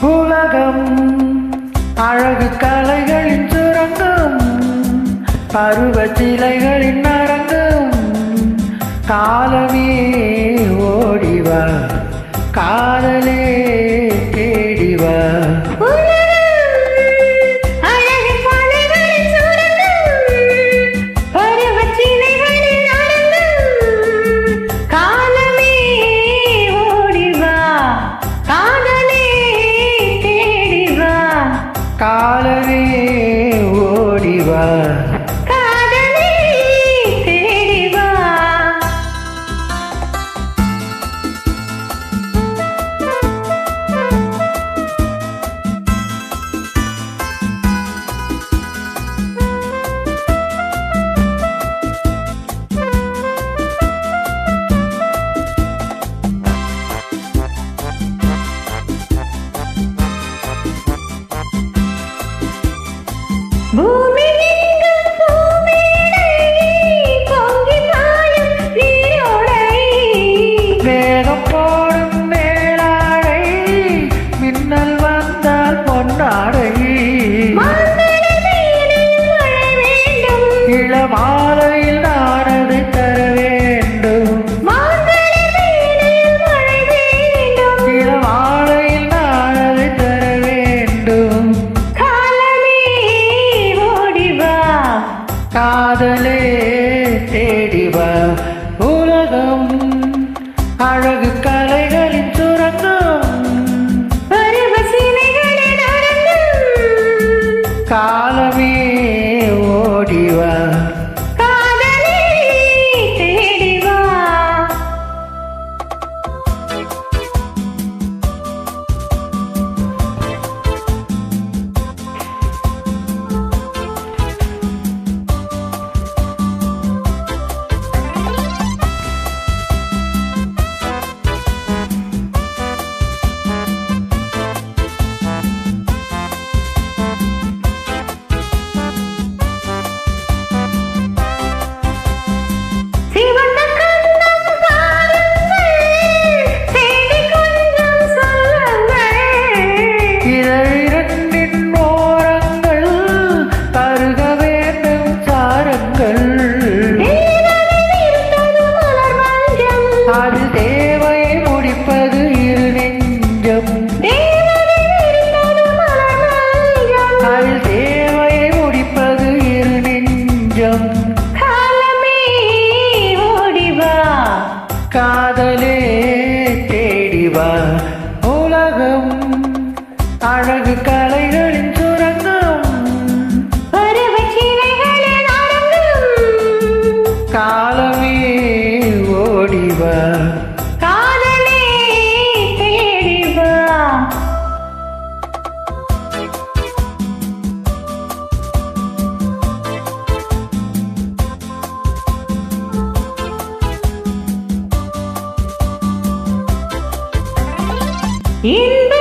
உலகம் அழகு கலைகளின் சுரங்கம் பருவ சிலைகளின் அரங்கம். காலமே ஓடிவா காதலே Boo! அழகு கலைகளின் சுரங்கம். காலமே காதல் இந்த